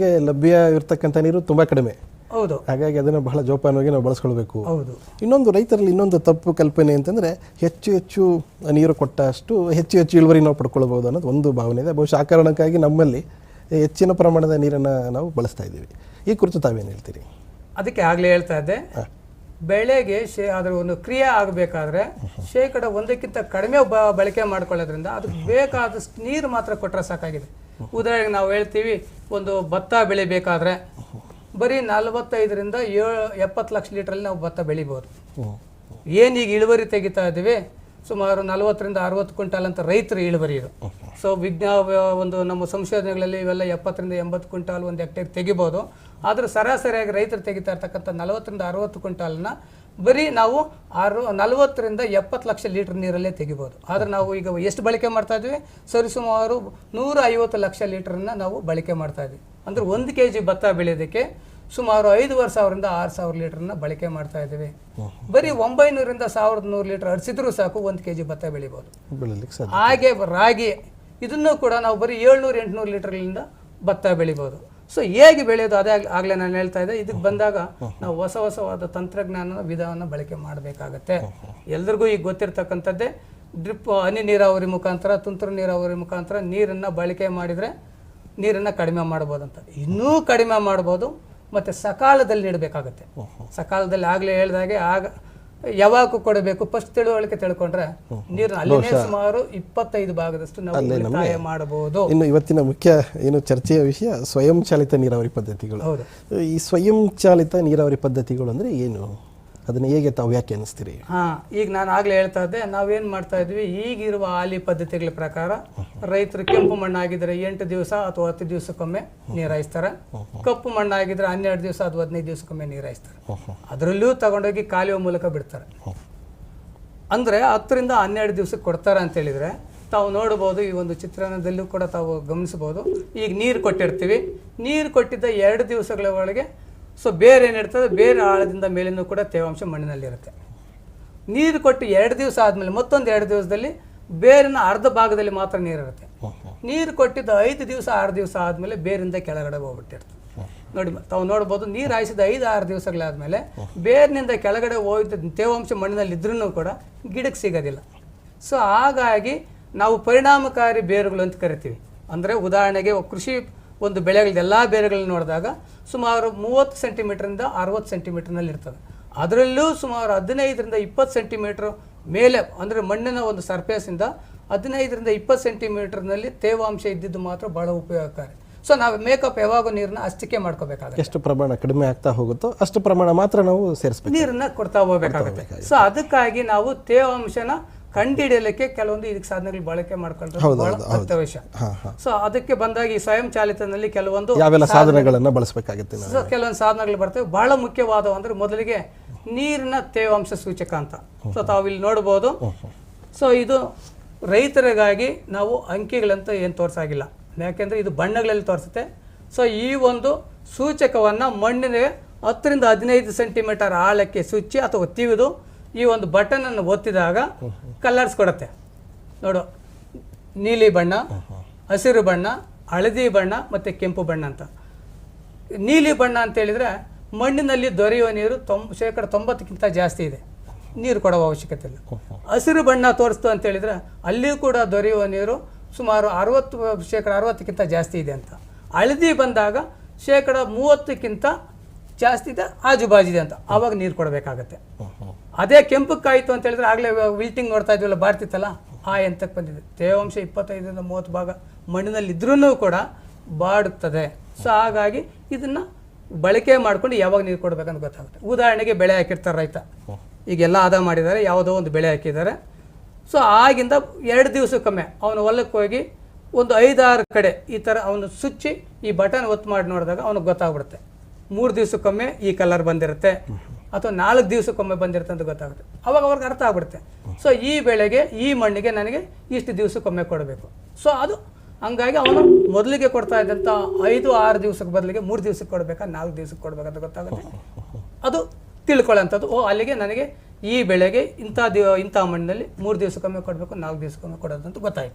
ಗೆ ಲಭ್ಯ ಇರತಕ್ಕಂಥ ನೀರು ತುಂಬ ಕಡಿಮೆ. ಹೌದು. ಹಾಗಾಗಿ ಅದನ್ನು ಬಹಳ ಜೋಪಾನವಾಗಿ ನಾವು ಬಳಸ್ಕೊಳ್ಬೇಕು. ಹೌದು. ಇನ್ನೊಂದು ರೈತರಲ್ಲಿ ಇನ್ನೊಂದು ತಪ್ಪು ಕಲ್ಪನೆ ಅಂತಂದರೆ ಹೆಚ್ಚು ಹೆಚ್ಚು ನೀರು ಕೊಟ್ಟಷ್ಟು ಹೆಚ್ಚು ಹೆಚ್ಚು ಇಳುವರಿ ನಾವು ಪಡ್ಕೊಳ್ಬೋದು ಅನ್ನೋದು ಒಂದು ಭಾವನೆ ಇದೆ. ಬಹುಶಃ ಆ ಕಾರಣಕ್ಕಾಗಿ ನಮ್ಮಲ್ಲಿ ಹೆಚ್ಚಿನ ಪ್ರಮಾಣದ ನೀರನ್ನು ನಾವು ಬಳಸ್ತಾ ಇದ್ದೀವಿ. ಈ ಕುರಿತು ತಾವೇನು ಹೇಳ್ತೀರಿ? ಅದಕ್ಕೆ ಆಗಲೇ ಹೇಳ್ತಾ ಇದ್ದೆ. ಬೆಳೆಗೆ ಶೇ ಅದರ ಒಂದು ಕ್ರಿಯೆ ಆಗಬೇಕಾದ್ರೆ ಶೇಕಡ ಒಂದಕ್ಕಿಂತ ಕಡಿಮೆ ಬ ಬಳಕೆ ಮಾಡ್ಕೊಳ್ಳೋದ್ರಿಂದ ಅದಕ್ಕೆ ಬೇಕಾದಷ್ಟು ನೀರು ಮಾತ್ರ ಕೊಟ್ಟರೆ ಸಾಕಾಗಿದೆ. ಉದಾಹರಣೆಗೆ ನಾವು ಹೇಳ್ತೀವಿ ಒಂದು ಭತ್ತ ಬೆಳಿಬೇಕಾದ್ರೆ ಬರೀ ನಲವತ್ತೈದರಿಂದ ಏಳು ಎಪ್ಪತ್ತು ಲಕ್ಷ ಲೀಟ್ರಲ್ಲಿ ನಾವು ಭತ್ತ ಬೆಳಿಬೋದು. ಏನು ಈಗ ಇಳುವರಿ ತೆಗಿತಾ ಇದ್ದೀವಿ ಸುಮಾರು ನಲವತ್ತರಿಂದ ಅರವತ್ತು ಕ್ವಿಂಟಾಲ್ ಅಂತ ರೈತರ ಇಳುವರಿ ಇದು. ಸೊ ವಿಜ್ಞಾನ ಒಂದು ನಮ್ಮ ಸಂಶೋಧನೆಗಳಲ್ಲಿ ಇವೆಲ್ಲ ಎಪ್ಪತ್ತರಿಂದ ಎಂಬತ್ತು ಕ್ವಿಂಟಾಲ್ ಒಂದು ಹೆಕ್ಟೇರ್ ತೆಗಿಬೋದು. ಆದರೂ ಸರಾಸರಿಯಾಗಿ ರೈತರು ತೆಗಿತಾ ಇರ್ತಕ್ಕಂಥ ನಲವತ್ತರಿಂದ ಅರವತ್ತು ಕ್ವಿಂಟಾಲ್ನ ಬರೀ ನಾವು ಆರು ನಲವತ್ತರಿಂದ ಎಪ್ಪತ್ತು ಲಕ್ಷ ಲೀಟರ್ ನೀರಲ್ಲೇ ತೆಗಿಬೋದು. ಆದರೆ ನಾವು ಈಗ ಎಷ್ಟು ಬಳಕೆ ಮಾಡ್ತಾ ಇದ್ವಿ? ಸರಿಸುಮಾರು ನೂರ ಐವತ್ತು ಲಕ್ಷ ಲೀಟ್ರನ್ನ ನಾವು ಬಳಕೆ ಮಾಡ್ತಾ ಇದ್ವಿ. ಅಂದ್ರೆ ಒಂದು ಕೆ ಜಿ ಭತ್ತ ಬೆಳೆಯೋದಕ್ಕೆ ಸುಮಾರು ಐದುವರೆ ಸಾವಿರದಿಂದ ಆರು ಸಾವಿರ ಲೀಟರ್ನ ಬಳಕೆ ಮಾಡ್ತಾ ಇದ್ದೀವಿ ಬರೀ ಒಂಬೈನೂರಿಂದ ಸಾವಿರದ ನೂರು ಲೀಟರ್ ಹರಿಸಿದ್ರೂ ಸಾಕು ಒಂದು ಕೆ ಜಿ ಭತ್ತ ಬೆಳಿಬೋದು. ಹಾಗೆ ರಾಗಿ ಇದನ್ನು ಕೂಡ ನಾವು ಬರೀ ಏಳ್ನೂರು ಎಂಟುನೂರು ಲೀಟರ್ಗಳಿಂದ ಭತ್ತ ಬೆಳಿಬೋದು. ಸೊ ಹೇಗೆ ಬೆಳೆಯೋದು ಅದೇ ಆಗಲೇ ನಾನು ಹೇಳ್ತಾ ಇದ್ದೆ. ಇದಕ್ಕೆ ಬಂದಾಗ ನಾವು ಹೊಸ ಹೊಸವಾದ ತಂತ್ರಜ್ಞಾನ ವಿಧಾನ ಬಳಕೆ ಮಾಡಬೇಕಾಗತ್ತೆ. ಎಲ್ರಿಗೂ ಈಗ ಗೊತ್ತಿರ್ತಕ್ಕಂಥದ್ದೇ ಡ್ರಿಪ್ ಹನಿ ನೀರಾವರಿ ಮುಖಾಂತರ ತುಂತುರು ನೀರಾವರಿ ಮುಖಾಂತರ ನೀರನ್ನು ಬಳಕೆ ಮಾಡಿದರೆ ನೀರನ್ನು ಕಡಿಮೆ ಮಾಡ್ಬೋದಂತ. ಇನ್ನೂ ಕಡಿಮೆ ಮಾಡ್ಬೋದು ಮತ್ತು ಸಕಾಲದಲ್ಲಿ ನೀಡಬೇಕಾಗತ್ತೆ. ಸಕಾಲದಲ್ಲಿ ಆಗಲೇ ಹೇಳಿದಾಗೆ ಆಗ ಯಾವಾಗ ಕೊಡಬೇಕು ಫಸ್ಟ್ ತಿಳುವಳಿಕೆ ತಿಳ್ಕೊಂಡ್ರೆ ನೀರು ಅಲ್ಲಿನೇ ಸುಮಾರು ಇಪ್ಪತ್ತೈದು ಭಾಗದಷ್ಟು ನಾವು ಉಳಿತಾಯ ಮಾಡಬಹುದು. ಇನ್ನು ಇವತ್ತಿನ ಮುಖ್ಯ ಏನು ಚರ್ಚೆಯ ವಿಷಯ ಸ್ವಯಂ ಚಾಲಿತ ನೀರಾವರಿ ಪದ್ಧತಿಗಳು. ಈ ಸ್ವಯಂ ಚಾಲಿತ ನೀರಾವರಿ ಪದ್ಧತಿಗಳು ಅಂದ್ರೆ ಏನು? ಅದನ್ನು ಹೇಗೆ ತಾವು ವ್ಯಾಖ್ಯಾನಿಸ್ತೀರಿ ಹಾ, ಈಗ ನಾನು ಆಗ್ಲೇ ಹೇಳ್ತಾ ಇದ್ದೆ, ನಾವೇನು ಮಾಡ್ತಾ ಇದ್ವಿ, ಈಗಿರುವ ಹಾಲಿ ಪದ್ಧತಿಗಳ ಪ್ರಕಾರ ರೈತರು ಕೆಂಪು ಮಣ್ಣಾಗಿದ್ರೆ ಎಂಟು ದಿವಸ ಅಥವಾ ಹತ್ತು ದಿವಸಕ್ಕೊಮ್ಮೆ ನೀರಾಯಿಸ್ತಾರೆ. ಕಪ್ಪು ಮಣ್ಣಾಗಿದ್ರೆ ಹನ್ನೆರಡು ದಿವಸ ಅಥವಾ ಹದಿನೈದು ದಿವಸಕ್ಕೊಮ್ಮೆ ನೀರಾಯಿಸ್ತಾರೆ. ಅದರಲ್ಲೂ ತಗೊಂಡೋಗಿ ಕಾಲುವೆ ಮೂಲಕ ಬಿಡ್ತಾರೆ. ಅಂದ್ರೆ ಹತ್ತರಿಂದ ಹನ್ನೆರಡು ದಿವಸಕ್ಕೆ ಕೊಡ್ತಾರೆ ಅಂತ ಹೇಳಿದ್ರೆ ತಾವು ನೋಡ್ಬೋದು, ಈ ಒಂದು ಚಿತ್ರಣದಲ್ಲೂ ಕೂಡ ತಾವು ಗಮನಿಸಬಹುದು ಈಗ ನೀರು ಕೊಟ್ಟಿರ್ತೀವಿ. ನೀರು ಕೊಟ್ಟಿದ್ದ ಎರಡು ದಿವಸಗಳ ಒಳಗೆ ಸೊ ಬೇರೆ ಏನಿರ್ತದೆ ಬೇರೆ ಆಳದಿಂದ ಮೇಲಿನೂ ಕೂಡ ತೇವಾಂಶ ಮಣ್ಣಿನಲ್ಲಿರುತ್ತೆ. ನೀರು ಕೊಟ್ಟು ಎರಡು ದಿವಸ ಆದಮೇಲೆ ಮತ್ತೊಂದು ಎರಡು ದಿವಸದಲ್ಲಿ ಬೇರಿನ ಅರ್ಧ ಭಾಗದಲ್ಲಿ ಮಾತ್ರ ನೀರಿರುತ್ತೆ. ನೀರು ಕೊಟ್ಟಿದ್ದ ಐದು ದಿವಸ ಆರು ದಿವಸ ಆದಮೇಲೆ ಬೇರಿಂದ ಕೆಳಗಡೆ ಹೋಗ್ಬಿಟ್ಟಿರ್ತದೆ ನೋಡಿ ತಾವು ನೋಡ್ಬೋದು ನೀರು ಹಾಯಿಸಿದ ಐದು ಆರು ದಿವಸಗಳಾದಮೇಲೆ ಬೇರಿನಿಂದ ಕೆಳಗಡೆ ಹೋಗಿದ್ದ ತೇವಾಂಶ ಮಣ್ಣಿನಲ್ಲಿ ಇದ್ರೂ ಕೂಡ ಗಿಡಕ್ಕೆ ಸಿಗೋದಿಲ್ಲ. ಸೊ ಹಾಗಾಗಿ ನಾವು ಪರಿಣಾಮಕಾರಿ ಬೇರುಗಳು ಅಂತ ಕರಿತೀವಿ. ಅಂದರೆ ಉದಾಹರಣೆಗೆ ಕೃಷಿ ಒಂದು ಬೆಳೆಗಳದ್ದು ಎಲ್ಲ ಬೇರುಗಳನ್ನ ನೋಡಿದಾಗ ಸುಮಾರು ಮೂವತ್ತು ಸೆಂಟಿಮೀಟ್ರಿಂದ ಅರವತ್ತು ಸೆಂಟಿಮೀಟ್ರ್ನಲ್ಲಿ ಇರ್ತದೆ. ಅದರಲ್ಲೂ ಸುಮಾರು ಹದಿನೈದರಿಂದ ಇಪ್ಪತ್ತು ಸೆಂಟಿಮೀಟ್ರ್ ಮೇಲೆ ಅಂದರೆ ಮಣ್ಣಿನ ಒಂದು ಸರ್ಫೇಸಿಂದ ಹದಿನೈದರಿಂದ ಇಪ್ಪತ್ತು ಸೆಂಟಿಮೀಟ್ರ್ನಲ್ಲಿ ತೇವಾಂಶ ಇದ್ದಿದ್ದು ಮಾತ್ರ ಭಾಳ ಉಪಯೋಗಕಾರಿ ಸೊ ನಾವು ಮೇಕಪ್ ಯಾವಾಗ ನೀರನ್ನ ಅಷ್ಟಕ್ಕೆ ಮಾಡ್ಕೋಬೇಕಾಗುತ್ತೆ. ಎಷ್ಟು ಪ್ರಮಾಣ ಕಡಿಮೆ ಆಗ್ತಾ ಹೋಗುತ್ತೋ ಅಷ್ಟು ಪ್ರಮಾಣ ಮಾತ್ರ ನಾವು ಸೇರಿಸ್ಬೇಕು. ನೀರನ್ನ ಕೊಡ್ತಾ ಹೋಗ್ಬೇಕಾಗುತ್ತೆ. ಸೊ ಅದಕ್ಕಾಗಿ ನಾವು ತೇವಾಂಶನ ಕಂಡುಹಿಡಿಯಲಿಕ್ಕೆ ಕೆಲವೊಂದು ಇದಕ್ಕೆ ಸಾಧನೆಗಳು ಬಳಕೆ ಮಾಡ್ಕೊಂಡ್ರೆ ಬಹಳ ಅತ್ಯವಶ್ಯ ಸೊ ಅದಕ್ಕೆ ಬಂದಾಗ ಈ ಸ್ವಯಂ ಚಾಲಿತನಲ್ಲಿ ಕೆಲವೊಂದು ಯಾವೆಲ್ಲ ಸಾಧನಗಳನ್ನು ಬಳಸಬೇಕಾಗುತ್ತೆ ಕೆಲವೊಂದು ಸಾಧನಗಳು ಬರ್ತವೆ. ಬಹಳ ಮುಖ್ಯವಾದ ಅಂದ್ರೆ ಮೊದಲಿಗೆ ನೀರಿನ ತೇವಾಂಶ ಸೂಚಕ ಅಂತ. ಸೊ ತಾವು ಇಲ್ಲಿ ನೋಡ್ಬೋದು. ಸೊ ಇದು ರೈತರಿಗಾಗಿ ನಾವು ಅಂಕಿಗಳಂತ ಏನು ತೋರಿಸಾಗಿಲ್ಲ. ಯಾಕೆಂದ್ರೆ ಇದು ಬಣ್ಣಗಳಲ್ಲಿ ತೋರಿಸುತ್ತೆ. ಸೊ ಈ ಒಂದು ಸೂಚಕವನ್ನು ಮಣ್ಣಿನ ಹತ್ತರಿಂದ ಹದಿನೈದು ಸೆಂಟಿಮೀಟರ್ ಆಳಕ್ಕೆ ಸುಚ್ಚಿ ಅಥವಾ ತಿವಿದು ಈ ಒಂದು ಬಟನ್ ಅನ್ನು ಒತ್ತಿದಾಗ ಕಲರ್ಸ್ ಕೊಡುತ್ತೆ. ನೋಡು, ನೀಲಿ ಬಣ್ಣ, ಹಸಿರು ಬಣ್ಣ, ಹಳದಿ ಬಣ್ಣ ಮತ್ತು ಕೆಂಪು ಬಣ್ಣ ಅಂತ. ನೀಲಿ ಬಣ್ಣ ಅಂತ ಹೇಳಿದ್ರೆ ಮಣ್ಣಿನಲ್ಲಿ ದೊರೆಯುವ ನೀರು ತೊಂಬ ಶೇಕಡ ತೊಂಬತ್ತಕ್ಕಿಂತ ಜಾಸ್ತಿ ಇದೆ. ನೀರು ಕೊಡುವ ಅವಶ್ಯಕತೆ ಇಲ್ಲ. ಹಸಿರು ಬಣ್ಣ ತೋರಿಸ್ತು ಅಂತ ಹೇಳಿದ್ರೆ ಅಲ್ಲಿಯೂ ಕೂಡ ದೊರೆಯುವ ನೀರು ಸುಮಾರು ಅರವತ್ತು, ಶೇಕಡ ಅರವತ್ತಕ್ಕಿಂತ ಜಾಸ್ತಿ ಇದೆ ಅಂತ. ಹಳದಿ ಬಂದಾಗ ಶೇಕಡ ಮೂವತ್ತಕ್ಕಿಂತ ಜಾಸ್ತಿ ಇದೆ, ಆಜುಬಾಜು ಇದೆ ಅಂತ. ಆವಾಗ ನೀರು ಕೊಡಬೇಕಾಗತ್ತೆ. ಅದೇ ಕೆಂಪಕ್ಕಾಯಿತು ಅಂತ ಹೇಳಿದ್ರೆ ಆಗಲೇ ವಿಲ್ಟಿಂಗ್ ನೋಡ್ತಾ ಇದ್ವಲ್ಲ, ಬಾರ್ತಿತ್ತಲ್ಲ? ಆ ಎಂತಕ್ಕೆ ಬಂದಿದೆ? ತೇವಾಂಶ ಇಪ್ಪತ್ತೈದರಿಂದ ಮೂವತ್ತು ಭಾಗ ಮಣ್ಣಿನಲ್ಲಿ ಇದ್ರೂ ಕೂಡ ಬಾಡುತ್ತದೆ. ಸೊ ಹಾಗಾಗಿ ಇದನ್ನು ಬಳಕೆ ಮಾಡ್ಕೊಂಡು ಯಾವಾಗ ನೀರು ಕೊಡಬೇಕಂತ ಗೊತ್ತಾಗುತ್ತೆ. ಉದಾಹರಣೆಗೆ ಬೆಳೆ ಹಾಕಿರ್ತಾರೆ ರೈತ. ಈಗೆಲ್ಲ ಆದ ಮಾಡಿದ್ದಾರೆ, ಯಾವುದೋ ಒಂದು ಬೆಳೆ ಹಾಕಿದ್ದಾರೆ. ಸೊ ಆಗಿಂದ ಎರಡು ದಿವಸಕ್ಕೊಮ್ಮೆ ಅವನು ಹೊಲಕ್ಕೆ ಹೋಗಿ ಒಂದು ಐದಾರು ಕಡೆ ಈ ಥರ ಅವನು ಸುಚ್ಚಿ ಈ ಬಟನ್ ಒತ್ತು ಮಾಡಿ ನೋಡಿದಾಗ ಅವನಿಗೆ ಗೊತ್ತಾಗ್ಬಿಡುತ್ತೆ. ಮೂರು ದಿವಸಕ್ಕೊಮ್ಮೆ ಈ ಕಲರ್ ಬಂದಿರುತ್ತೆ. ಅಥವಾ ನಾಲ್ಕು ದಿವಸಕ್ಕೊಮ್ಮೆ ಬಂದಿರುತ್ತೆ ಅಂತ ಗೊತ್ತಾಗುತ್ತೆ. ಅವಾಗ ಅವ್ರಿಗೆ ಅರ್ಥ ಆಗ್ಬಿಡುತ್ತೆ. ಸೊ ಈ ಬೆಳೆಗೆ, ಈ ಮಣ್ಣಿಗೆ ನನಗೆ ಇಷ್ಟು ದಿವಸಕ್ಕೊಮ್ಮೆ ಕೊಡಬೇಕು. ಸೊ ಅದು ಹಂಗಾಗಿ ಅವನು ಮೊದಲಿಗೆ ಕೊಡ್ತಾ ಇದ್ದಂಥ ಐದು, ಆರು ದಿವಸಕ್ಕೆ ಬದಲಿಗೆ ಮೂರು ದಿವಸಕ್ಕೆ ಕೊಡಬೇಕಾ, ನಾಲ್ಕು ದಿವಸಕ್ಕೆ ಕೊಡಬೇಕಂತ ಗೊತ್ತಾಗುತ್ತೆ. ಅದು ತಿಳ್ಕೊಳ್ಳೋಂಥದ್ದು, ಓ, ಅಲ್ಲಿಗೆ ನನಗೆ ಈ ಬೆಳೆಗೆ ಇಂಥ ದಿವ ಇಂಥ ಮಣ್ಣಿನಲ್ಲಿ ಮೂರು ದಿವಸಕ್ಕೊಮ್ಮೆ ಕೊಡಬೇಕು, ನಾಲ್ಕು ದಿವಸಕ್ಕೊಮ್ಮೆ ಕೊಡೋದು ಅಂತ ಗೊತ್ತಾಯ್ತು.